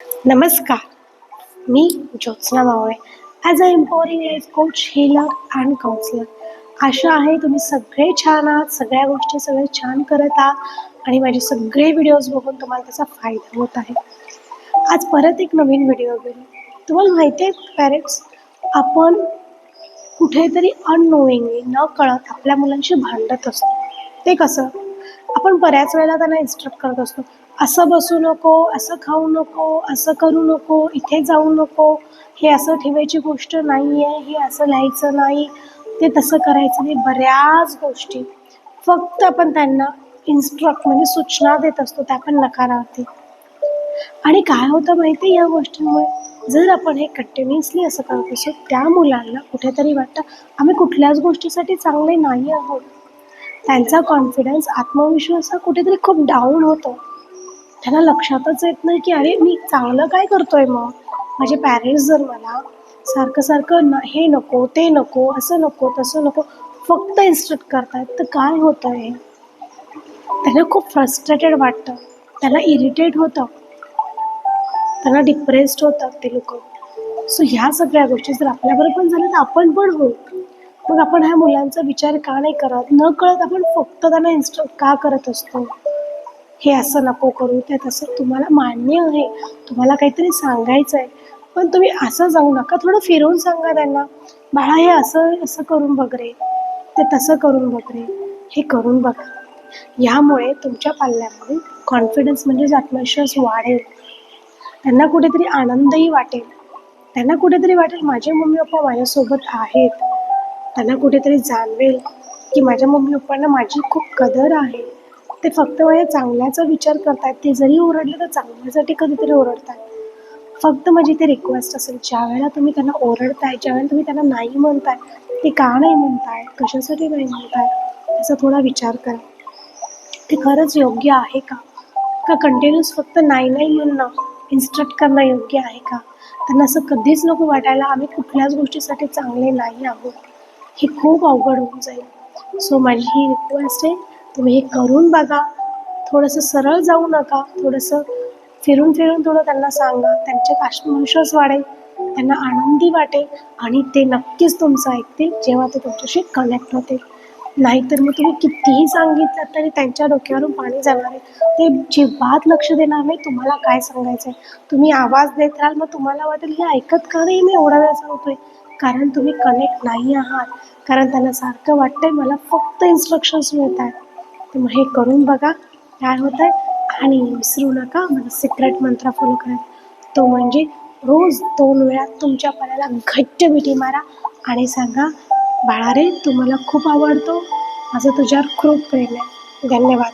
नमस्कार मी Jyotsna Mavale. As a empowering life coach healer and counsellor आशा आहे तुम्ही सगळे छान आहात सगळ्या गोष्टी सगळे छान करत आहात आणि माझे सगळे व्हिडिओज बघून तुम्हाला त्याचा फायदा होत आहे. आज परत एक नवीन व्हिडिओ घेऊन. तुम्हाला माहिती आहे पॅरेंट्स आपण कुठेतरी अननोईंगली न कळत आपल्या मुलांशी भांडत असतो. ते कसं? आपण बऱ्याच वेळेला त्यांना इन्स्ट्रक्ट करत असतो. असं बसू नको असं खाऊ नको असं करू नको इथे जाऊ नको हे असं ठेवायची गोष्ट नाही आहे हे असं लिहायचं नाही ते तसं करायचं नाही बऱ्याच गोष्टी. फक्त आपण त्यांना इन्स्ट्रक्ट म्हणजे सूचना देत असतो त्या पण नकारार्थी. आणि काय होतं माहिती आहे या गोष्टींमुळे? जर आपण हे कंटिन्युअसली असं करत असतो त्या मुलांना कुठेतरी वाटतं आम्ही कुठल्याच गोष्टीसाठी चांगले नाही आहोत. त्यांचा कॉन्फिडन्स आत्मविश्वास हा कुठेतरी खूप डाऊन होतो. त्यांना लक्षातच येत नाही की अरे मी चांगलं काय करतोय मग? माझे पॅरेंट्स जर मला सारखं सारखं न हे नको ते नको असं नको तसं नको फक्त इन्स्ट्रक्ट करतायत तर काय होतं आहे त्यांना खूप फ्रस्ट्रेटेड वाटतं. त्यांना इरिटेट होतं. त्यांना डिप्रेस्ड होतात ते लोक. सो ह्या सगळ्या गोष्टी जर आपल्याबरोबर पण झाल्या तर आपण पण होऊ. मग आपण ह्या मुलांचा विचार का नाही करत? न कळत आपण फक्त त्यांना इन्स्ट्रक्ट का करत असतो? हे असं नको करू ते तसं तुम्हाला मान्य आहे. तुम्हाला काहीतरी सांगायचं आहे पण तुम्ही असं जाऊ नका थोडं फिरवून सांगा त्यांना. बाळा हे असं असं करून बघ रे. ते तसं करून बघ रे. हे करून बघा. यामुळे तुमच्या पाल्यामध्ये कॉन्फिडन्स म्हणजेच आत्मविश्वास वाढेल. त्यांना कुठेतरी आनंदही वाटेल. त्यांना कुठेतरी वाटेल माझे मम्मी पप्पा माझ्यासोबत आहेत. त्यांना कुठेतरी जाणवेल की माझ्या मम्मी पप्पांना माझी खूप कदर आहे. ते फक्त माझ्या चांगल्याचा विचार करतात. ते जरी ओरडले तर चांगल्यासाठी कधीतरी ओरडतात. फक्त माझी ते रिक्वेस्ट असेल ज्या वेळेला तुम्ही त्यांना ओरडताय ज्या वेळेला तुम्ही त्यांना नाही म्हणताय ते का नाही म्हणताय कशासाठी नाही म्हणताय त्याचा थोडा विचार करा. ते खरंच योग्य आहे का? का कंटिन्यूस फक्त नाही नाही म्हणणं इन्स्ट्रक्ट करणं योग्य आहे का? त्यांना असं कधीच नको वाटायला आम्ही कुठल्याच गोष्टीसाठी चांगले नाही आहोत. हे खूप अवघड होऊन जाईल. सो माझी ही रिक्वेस्ट आहे तुम्ही हे करून बघा. थोडंसं सरळ जाऊ नका. थोडंसं फिरून फिरून थोडं त्यांना सांगा. त्यांचे आत्मविश्वास वाढेल त्यांना आनंदी वाटेल. आणि ते नक्कीच तुमचं ऐकतील जेव्हा ते तुमच्याशी कनेक्ट होते नाहीतर मग तुम्ही कितीही सांगितलं तरी त्यांच्या डोक्यावरून पाणी जाणार आहे. ते जिव्हात लक्ष देणार नाही तुम्हाला काय सांगायचं आहे तुम्ही आवाज देत राहाल मग तुम्हाला वाटेल हे ऐकत का नाही? मी एवढा वेळ सांगतोय. कारण तुम्ही कनेक्ट नाही आहात. कारण त्यांना सारखं वाटतंय मला फक्त इन्स्ट्रक्शन्स मिळत आहेत तर मग हे करून बघा काय होत आहे आणि विसरू नका माझा सिक्रेट मंत्र फॉलो करायचा तो म्हणजे रोज दोन वेळा तुमच्या पायाला घट्ट मिठी मारा आणि सांगा बाळा रे तू मला खूप आवडतो. माझं तुझ्यावर खूप प्रेम आहे. धन्यवाद.